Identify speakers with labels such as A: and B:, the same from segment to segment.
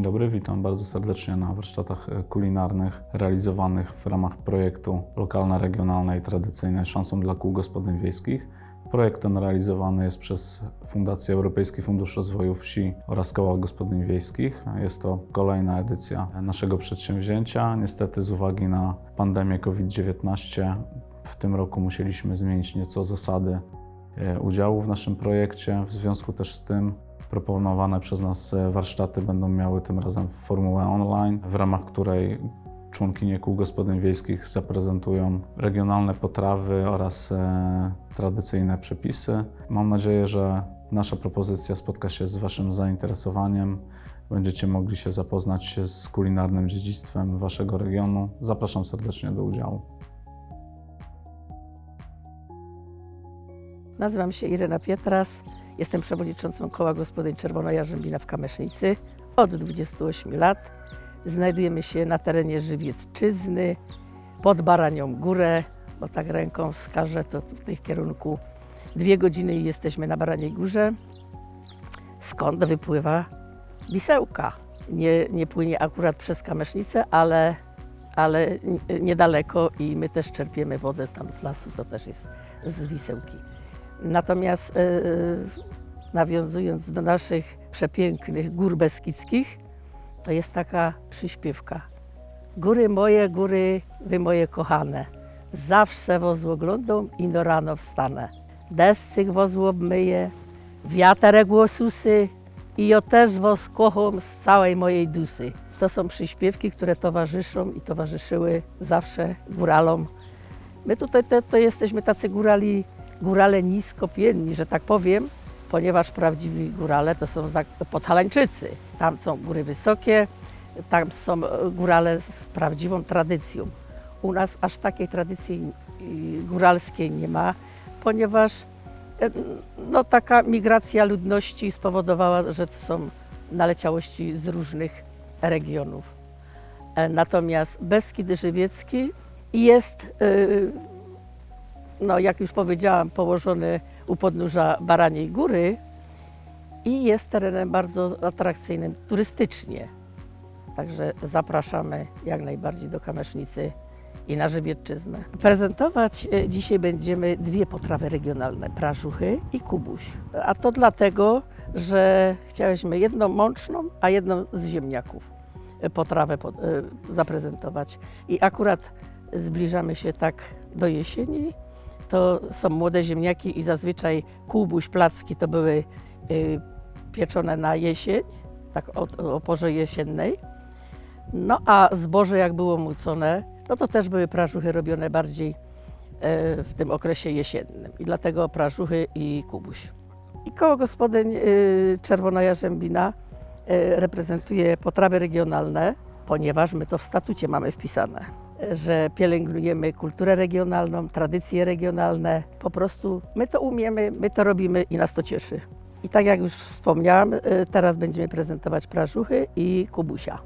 A: Dzień dobry, witam bardzo serdecznie na warsztatach e, kulinarnych realizowanych w ramach projektu Lokalna, Regionalna i Tradycyjne Szansą dla Kół Gospodyń Wiejskich. Projekt ten realizowany jest przez Fundację Europejski Fundusz Rozwoju Wsi oraz Koła Gospodyń Wiejskich. Jest to kolejna edycja naszego przedsięwzięcia. Niestety z uwagi na pandemię COVID-19 w tym roku musieliśmy zmienić nieco zasady e, udziału w naszym projekcie. W związku też z tym proponowane przez nas e, warsztaty będą miały tym razem formułę online, w ramach której członkinie kół gospodyń wiejskich zaprezentują regionalne potrawy oraz e, tradycyjne przepisy. Mam nadzieję, że nasza propozycja spotka się z Waszym zainteresowaniem. Będziecie mogli się zapoznać z kulinarnym dziedzictwem Waszego regionu. Zapraszam serdecznie do udziału.
B: Nazywam się Irena Pietras. Jestem przewodniczącą Koła Gospodyń Czerwona Jarzębina w Kamysznicy od 28 lat. Znajdujemy się na terenie Żywiecczyzny, pod Baranią Górę, bo tak ręką wskażę, to w tej kierunku dwie godziny i jesteśmy na Baraniej Górze, skąd wypływa Wisełka. Nie, nie płynie akurat przez Kamysznicę, ale, ale niedaleko i my też czerpiemy wodę tam z lasu, to też jest z Wisełki. Natomiast e, nawiązując do naszych przepięknych gór beskidzkich, to jest taka przyśpiewka. Góry moje, góry, wy moje kochane, zawsze wozu oglądam i no rano wstanę. Descych wozu obmyję, wiaterek łosusy i ja też was kocham z całej mojej dusy. To są przyśpiewki, które towarzyszą i towarzyszyły zawsze góralom. My tutaj to, to jesteśmy tacy górali, górale niskopienni, że tak powiem, ponieważ prawdziwi górale to są podhalańczycy. Tam są góry wysokie, tam są e, górale z prawdziwą tradycją. U nas aż takiej tradycji góralskiej nie ma, ponieważ e, no, taka migracja ludności spowodowała, że to są naleciałości z różnych regionów. E, Natomiast Beskid Żywiecki jest, no jak już powiedziałam, położony u podnóża Baraniej Góry i jest terenem bardzo atrakcyjnym turystycznie. Także zapraszamy jak najbardziej do Kamesznicy i na Żywiecczyznę. Prezentować e, dzisiaj będziemy dwie potrawy regionalne, prażuchy i kubuś. A to dlatego, że chciałyśmy jedną mączną, a jedną z ziemniaków e, potrawę po- e, zaprezentować. I akurat zbliżamy się tak do jesieni, to są młode ziemniaki i zazwyczaj kubuś, placki to były y, pieczone na jesień, tak o, o porze jesiennej. No a zboże jak było mucone, no to też były prażuchy robione bardziej e, w tym okresie jesiennym. I dlatego prażuchy i kubuś. I koło gospodyń y, Czerwona Jarzębina y, reprezentuje potrawy regionalne, ponieważ my to w statucie mamy wpisane, y, że pielęgnujemy kulturę regionalną, tradycje regionalne. Po prostu my to umiemy, my to robimy i nas to cieszy. I tak jak już wspomniałam, y, teraz będziemy prezentować prażuchy i kubusia.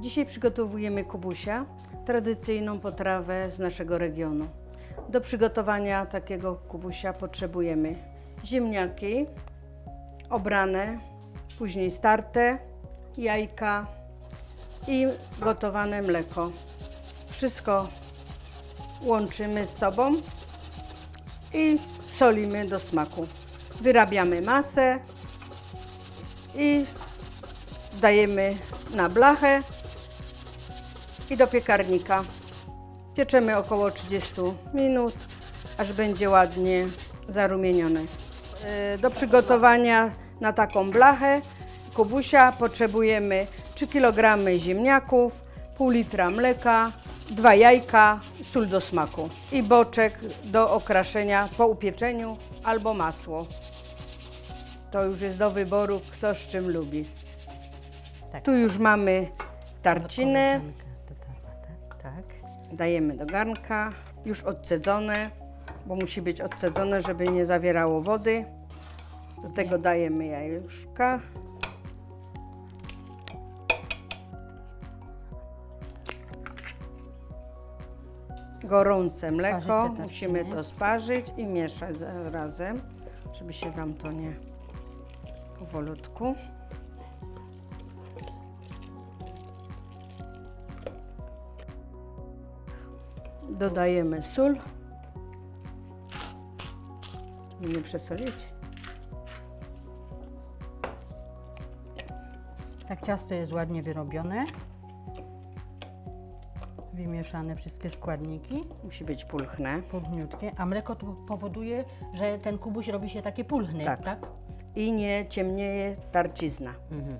C: Dzisiaj przygotowujemy kubusia, tradycyjną potrawę z naszego regionu. Do przygotowania takiego kubusia potrzebujemy ziemniaki obrane, później starte, jajka i gotowane mleko. Wszystko łączymy z sobą i solimy do smaku. Wyrabiamy masę i dajemy na blachę i do piekarnika. Pieczemy około 30 minut, aż będzie ładnie zarumienione. E, Do przygotowania na taką blachę kubusia potrzebujemy 3 kg ziemniaków, pół litra mleka, dwa jajka, sól do smaku i boczek do okraszenia po upieczeniu albo masło. To już jest do wyboru, kto z czym lubi. Tu już mamy tarcinę. Dajemy do garnka, już odcedzone, bo musi być odcedzone, żeby nie zawierało wody. Do tego dajemy jajuszka. gorące mleko. Musimy to sparzyć i mieszać za- razem, żeby się nam to nie powolutku. Dodajemy sól. Nie przesolić.
D: Tak ciasto jest ładnie wyrobione. Wymieszane wszystkie składniki,
C: Musi być pulchne.
D: pulchniutkie, a mleko tu powoduje, że ten kubuś robi się taki pulchny,
C: Tak.
D: tak?
C: I nie ciemnieje tarcizna.
D: Mhm.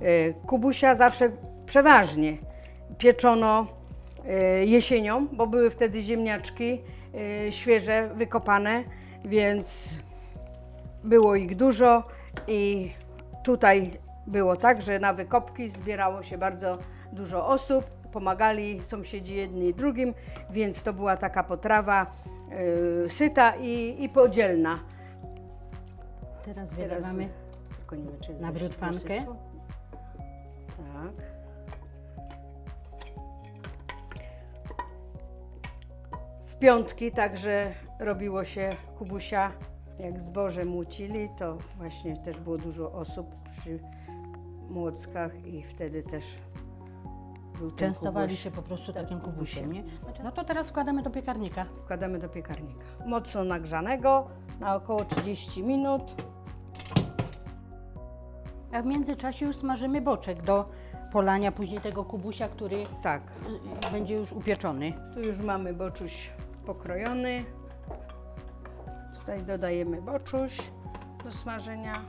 C: E, Kubusia zawsze przeważnie pieczono e, jesienią, bo były wtedy ziemniaczki e, świeże, wykopane, więc było ich dużo i tutaj było tak, że na wykopki zbierało się bardzo dużo osób, pomagali sąsiedzi jedni drugim, więc to była taka potrawa e, syta i, i podzielna.
D: Teraz
C: Teraz
D: wylewamy
C: tylko nie wiem, czy jest
D: na
C: słodko. Tak. W piątki także robiło się kubusia. Jak zboże młócili, to właśnie też było dużo osób przy młockach i wtedy też był ten
D: Częstowali
C: kubuś.
D: się po prostu takim kubusiem, nie? No to teraz wkładamy do piekarnika.
C: Wkładamy do piekarnika. Mocno nagrzanego na około 30 minut.
D: A w międzyczasie już smażymy boczek do polania później tego kubusia, który y,
C: Tak,
D: y, będzie już upieczony.
C: Tu już mamy boczuś pokrojony. Tutaj dodajemy boczuś do smażenia,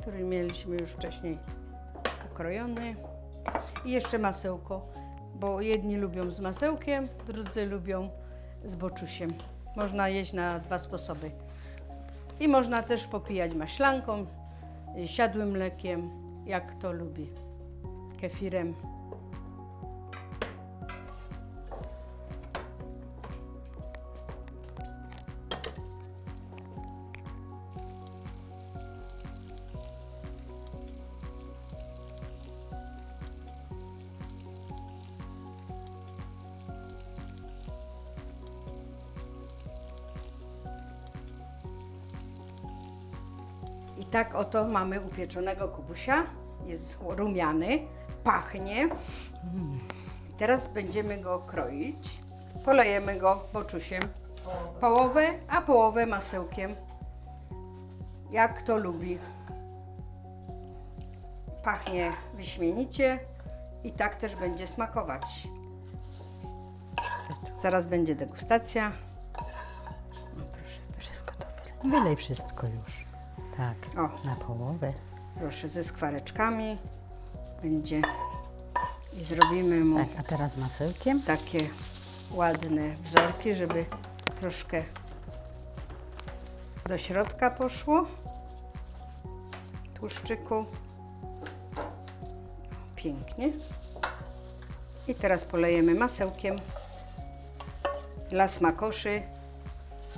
C: który mieliśmy już wcześniej pokrojony. I jeszcze masełko, bo jedni lubią z masełkiem, drudzy lubią z boczusiem. Można jeść na dwa sposoby. I można też popijać maślanką, siadłym mlekiem, jak kto lubi, kefirem. Tak oto mamy upieczonego kubusia. Jest rumiany, pachnie. Teraz będziemy go kroić. Polejemy go boczusiem. Połowę, a połowę masełkiem. Jak kto lubi. Pachnie wyśmienicie i tak też będzie smakować. Zaraz będzie degustacja. No proszę.
D: Wszystko to wylej. Wylej wszystko już. Tak,
C: O.
D: na połowę.
C: Proszę, ze skwareczkami będzie i zrobimy mu
D: Tak, a teraz masełkiem.
C: takie ładne wzorki, żeby troszkę do środka poszło tłuszczyku. Pięknie. I teraz polejemy masełkiem dla smakoszy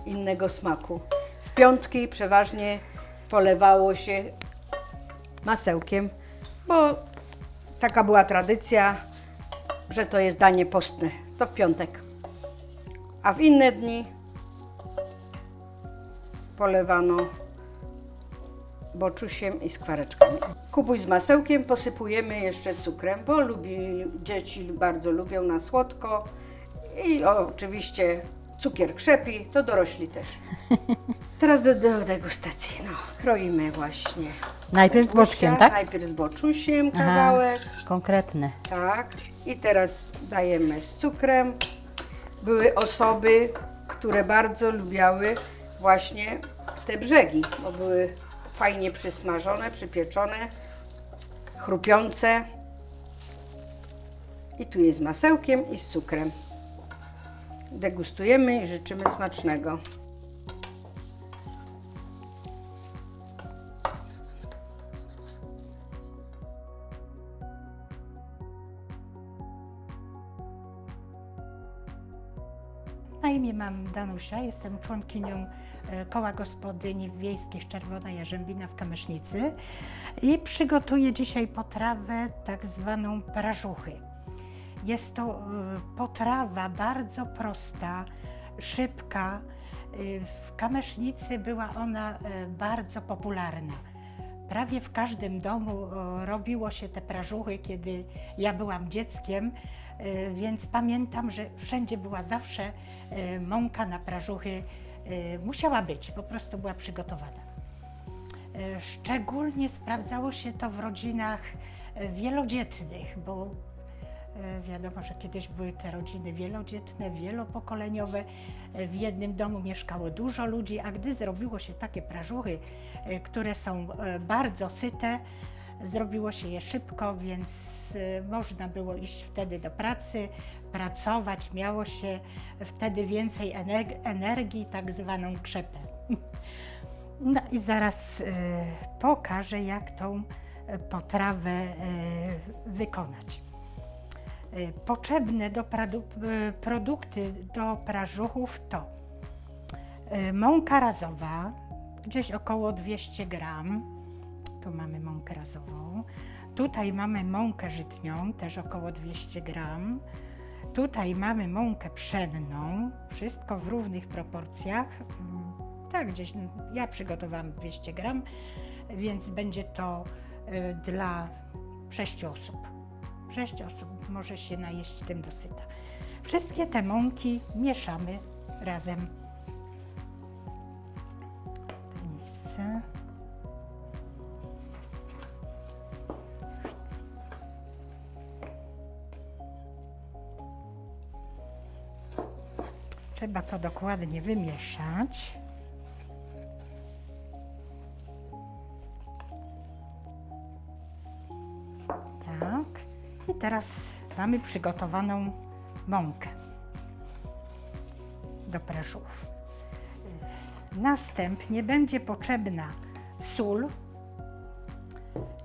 C: innego smaku. W piątki przeważnie polewało się masełkiem, bo taka była tradycja, że to jest danie postne. To w piątek. A w inne dni polewano boczusiem i skwareczkami. Kubuś z masełkiem posypujemy jeszcze cukrem, bo lubi, dzieci bardzo lubią na słodko. I oczywiście cukier krzepi, to dorośli też. Teraz do, do degustacji. No, kroimy właśnie.
D: Najpierw z boczkiem, tak?
C: Najpierw z boczusiem
D: Aha.
C: kawałek.
D: Konkretne.
C: Tak. I teraz dajemy z cukrem. Były osoby, które bardzo lubiały właśnie te brzegi, bo były fajnie przysmażone, przypieczone, chrupiące. I tu jest z masełkiem i z cukrem. Degustujemy i życzymy smacznego.
E: Na imię mam Danusia, jestem członkinią e, Koła Gospodyń Wiejskich Czerwona Jarzębina w Kamysznicy i przygotuję dzisiaj potrawę tak zwaną prażuchy. Jest to e, potrawa bardzo prosta, szybka. E, W Kamysznicy była ona bardzo popularna. Prawie w każdym domu robiło się te prażuchy, kiedy ja byłam dzieckiem, więc pamiętam, że wszędzie była zawsze e, mąka na prażuchy. e, Musiała być, po prostu była przygotowana. E, Szczególnie sprawdzało się to w rodzinach e, wielodzietnych, bo e, wiadomo, że kiedyś były te rodziny wielodzietne, wielopokoleniowe. E, W jednym domu mieszkało dużo ludzi, a gdy zrobiło się takie prażuchy, e, które są e, bardzo syte, zrobiło się je szybko, więc e, można było iść wtedy do pracy, pracować, miało się wtedy więcej ener- energii, tak zwaną krzepę. No i zaraz e, pokażę, jak tą e, potrawę wykonać. Potrzebne do produkty do prażuchów to mąka razowa, gdzieś około 200 gram. Tu mamy mąkę razową. Tutaj mamy mąkę żytnią, też około 200 gram. Tutaj mamy mąkę pszenną, wszystko w równych proporcjach. Mm, Tak, gdzieś mm, ja przygotowałam 200 gram, więc będzie to y, dla 6 osób. 6 osób może się najeść tym dosyta. Wszystkie te mąki mieszamy razem. Trzeba to dokładnie wymieszać. Tak. I teraz mamy przygotowaną mąkę do prażów. Następnie będzie potrzebna sól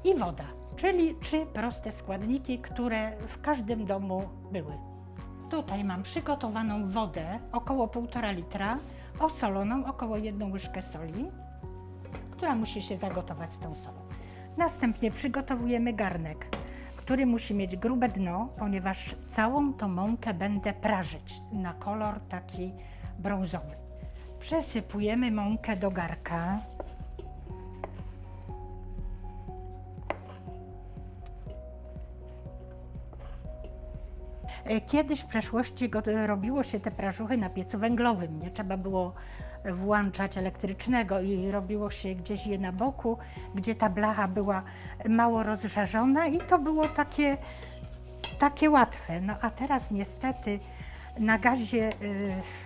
E: i woda, czyli trzy proste składniki, które w każdym domu były. Tutaj mam przygotowaną wodę około 1,5 litra, osoloną około jedną łyżkę soli, która musi się zagotować z tą solą. Następnie przygotowujemy garnek, który musi mieć grube dno, ponieważ całą tą mąkę będę prażyć na kolor taki brązowy. Przesypujemy mąkę do garka. Kiedyś w przeszłości go- robiło się te prażuchy na piecu węglowym. Nie trzeba było włączać elektrycznego i robiło się gdzieś je na boku, gdzie ta blacha była mało rozżarzona i to było takie, takie łatwe. No a teraz niestety na gazie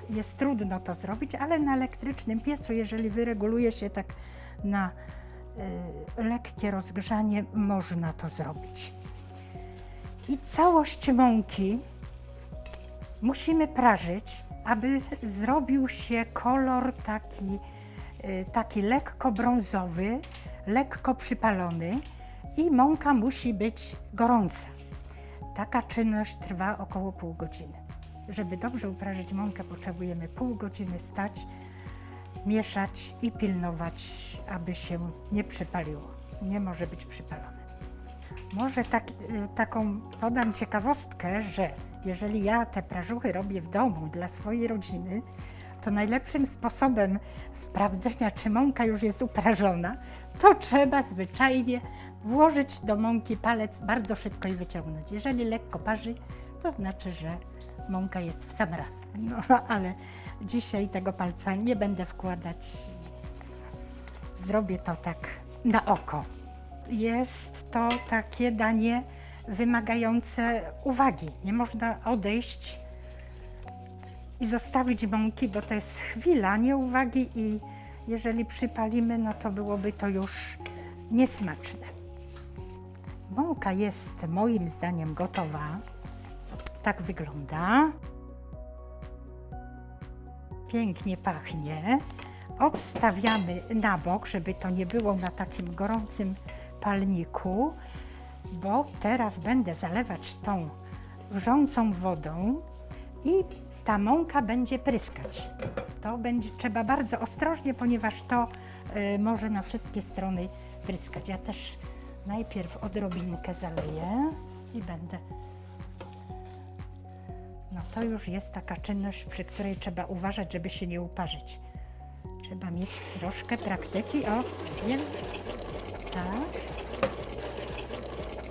E: jest trudno to zrobić, ale na elektrycznym piecu, jeżeli wyreguluje się tak na lekkie rozgrzanie, można to zrobić. I całość mąki musimy prażyć, aby zrobił się kolor taki, y, taki lekko brązowy, lekko przypalony i mąka musi być gorąca. Taka czynność trwa około pół godziny. Żeby dobrze uprażyć mąkę, potrzebujemy pół godziny stać, mieszać i pilnować, aby się nie przypaliło. Nie może być przypalone. Może tak, y, taką podam ciekawostkę, że jeżeli ja te prażuchy robię w domu dla swojej rodziny, to najlepszym sposobem sprawdzenia, czy mąka już jest uprażona, to trzeba zwyczajnie włożyć do mąki palec bardzo szybko i wyciągnąć. Jeżeli lekko parzy, to znaczy, że mąka jest w sam raz. No ale dzisiaj tego palca nie będę wkładać. Zrobię to tak na oko. Jest to takie danie wymagające uwagi. Nie można odejść i zostawić mąki, bo to jest chwila nieuwagi i jeżeli przypalimy, no to byłoby to już niesmaczne. Mąka jest moim zdaniem gotowa. Tak wygląda. Pięknie pachnie. Odstawiamy na bok, żeby to nie było na takim gorącym palniku, bo teraz będę zalewać tą wrzącą wodą i ta mąka będzie pryskać. To będzie trzeba bardzo ostrożnie, ponieważ to y, może na wszystkie strony pryskać. Ja też najpierw odrobinkę zaleję i będę. No to już jest taka czynność, przy której trzeba uważać, żeby się nie uparzyć. Trzeba mieć troszkę praktyki. O, jest. Tak.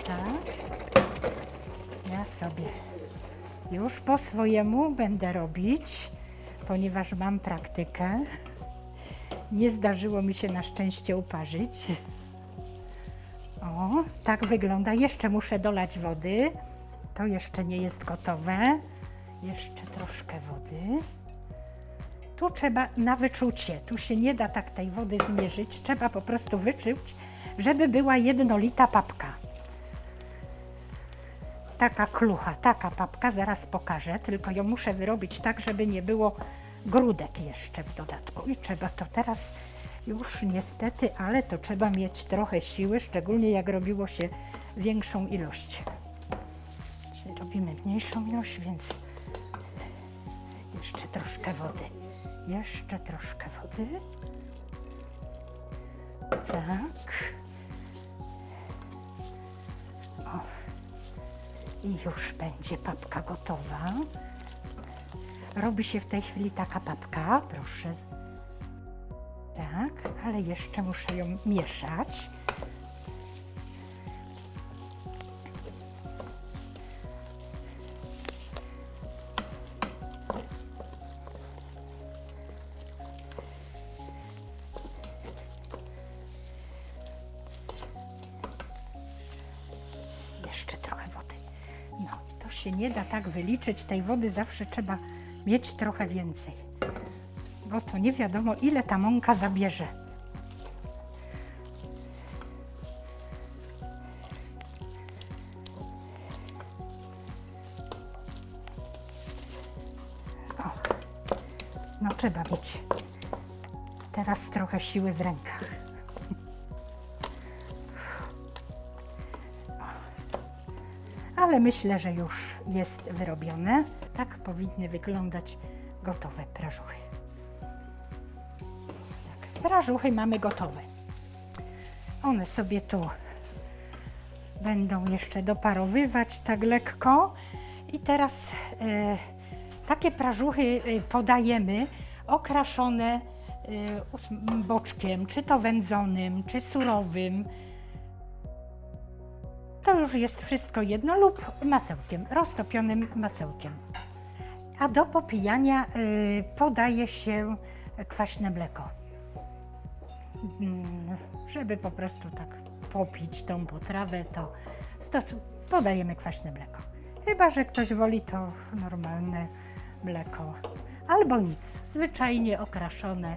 E: Tak. Ja sobie już po swojemu będę robić, ponieważ mam praktykę. Nie zdarzyło mi się na szczęście uparzyć. O, tak wygląda. Jeszcze muszę dolać wody. To jeszcze nie jest gotowe. Jeszcze troszkę wody. Tu trzeba na wyczucie. Tu się nie da tak tej wody zmierzyć. Trzeba po prostu wyczuć, żeby była jednolita papka. Taka klucha, taka papka, zaraz pokażę, tylko ją muszę wyrobić tak, żeby nie było grudek jeszcze w dodatku. I trzeba to teraz już niestety, ale to trzeba mieć trochę siły, szczególnie jak robiło się większą ilość. Czyli robimy mniejszą ilość, więc jeszcze troszkę wody. Jeszcze troszkę wody. Tak. I już będzie papka gotowa. Robi się w tej chwili taka papka, proszę. Tak, ale jeszcze muszę ją mieszać. Nie da tak wyliczyć. Tej wody zawsze trzeba mieć trochę więcej. Bo to nie wiadomo, ile ta mąka zabierze. O, no trzeba mieć teraz trochę siły w rękach. Ale myślę, że już jest wyrobione. Tak powinny wyglądać gotowe prażuchy. Tak, prażuchy mamy gotowe. One sobie tu będą jeszcze doparowywać tak lekko. I teraz e, takie prażuchy e, podajemy okraszone e, boczkiem, czy to wędzonym, czy surowym. To już jest wszystko jedno lub masełkiem, roztopionym masełkiem. A do popijania y, podaje się kwaśne mleko. Mm, żeby po prostu tak popić tą potrawę, to podajemy kwaśne mleko. Chyba, że ktoś woli to normalne mleko albo nic, zwyczajnie okraszone.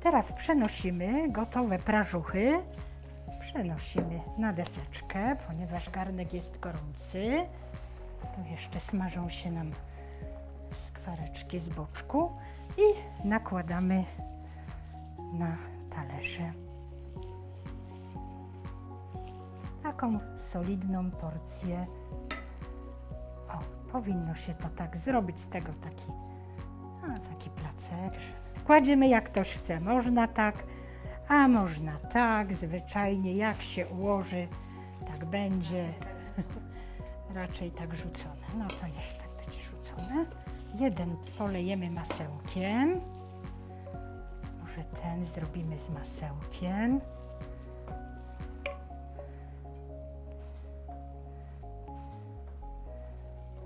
E: Teraz przenosimy gotowe prażuchy Przenosimy na deseczkę, ponieważ garnek jest gorący. Tu jeszcze smażą się nam skwareczki z boczku i nakładamy na talerze. Taką solidną porcję. O, powinno się to tak zrobić z tego taki, a, taki placek. Kładziemy jak ktoś chce. Można tak, a można tak, zwyczajnie jak się ułoży, tak będzie. Raczej tak rzucone. No to niech tak będzie rzucone. Jeden polejemy masełkiem. Może ten zrobimy z masełkiem.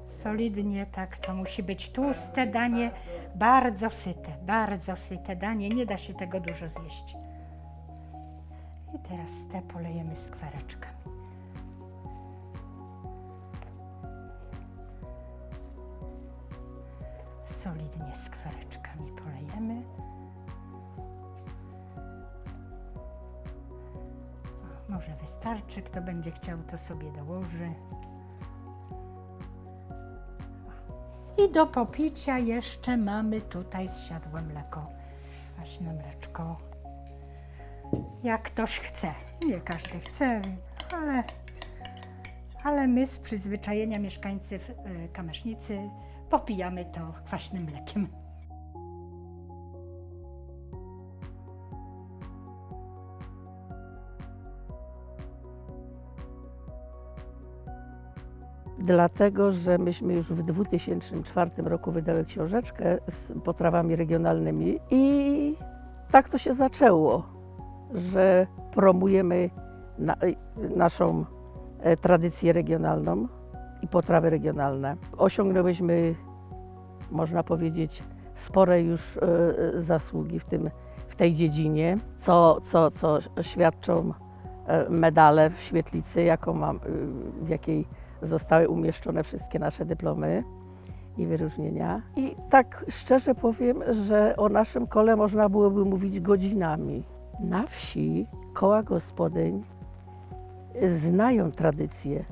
E: Solidnie tak, to musi być tłuste danie, bardzo syte, bardzo syte danie, nie da się tego dużo zjeść. Teraz te polejemy skwareczkami. Solidnie skwareczkami polejemy. Może wystarczy, kto będzie chciał, to sobie dołoży. I do popicia jeszcze mamy tutaj zsiadłe mleko, kwaśne mleczko. Jak ktoś chce. Nie każdy chce, ale, ale my z przyzwyczajenia mieszkańcy y, Kamesznicy popijamy to kwaśnym mlekiem.
B: Dlatego, że myśmy już w 2004 roku wydały książeczkę z potrawami regionalnymi i tak to się zaczęło, że promujemy na, naszą e, tradycję regionalną i potrawy regionalne. Osiągnęłyśmy, można powiedzieć, spore już e, e, zasługi w, tym, w tej dziedzinie, co, co, co świadczą medale w świetlicy, jaką mam, w jakiej zostały umieszczone wszystkie nasze dyplomy i wyróżnienia. I tak szczerze powiem, że o naszym kole można byłoby mówić godzinami. Na wsi koła gospodyń znają tradycję,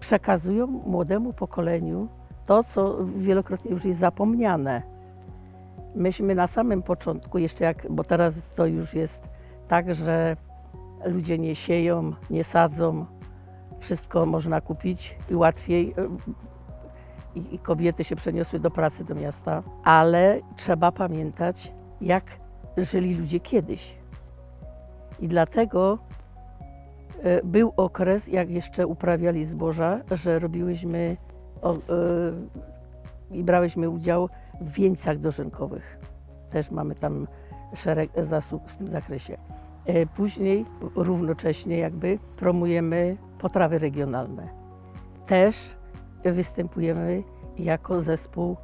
B: przekazują młodemu pokoleniu to, co wielokrotnie już jest zapomniane. Myśmy na samym początku, jeszcze jak, bo teraz to już jest tak, że ludzie nie sieją, nie sadzą, wszystko można kupić i łatwiej. y, I, I kobiety się przeniosły do pracy do miasta, ale trzeba pamiętać, jak żyli ludzie kiedyś. I dlatego y, był okres, jak jeszcze uprawiali zboża, że robiłyśmy o, y, i brałyśmy udział w wieńcach dożynkowych. Też mamy tam szereg zasług w tym zakresie. E, Później równocześnie jakby promujemy potrawy regionalne. Też występujemy jako zespół,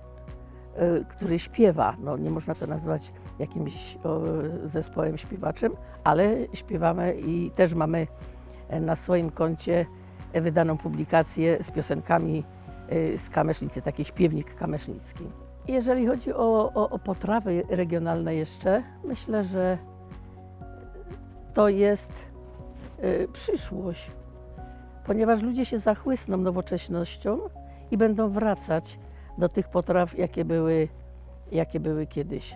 B: e, który śpiewa. No, nie można to nazwać jakimś zespołem śpiewaczym, ale śpiewamy i też mamy e, na swoim koncie e, wydaną publikację z piosenkami e, z Kamesznicy, taki śpiewnik kamesznicki. Jeżeli chodzi o, o, o potrawy regionalne jeszcze, myślę, że to jest przyszłość, ponieważ ludzie się zachłysną nowocześnością i będą wracać do tych potraw, jakie były, jakie były kiedyś.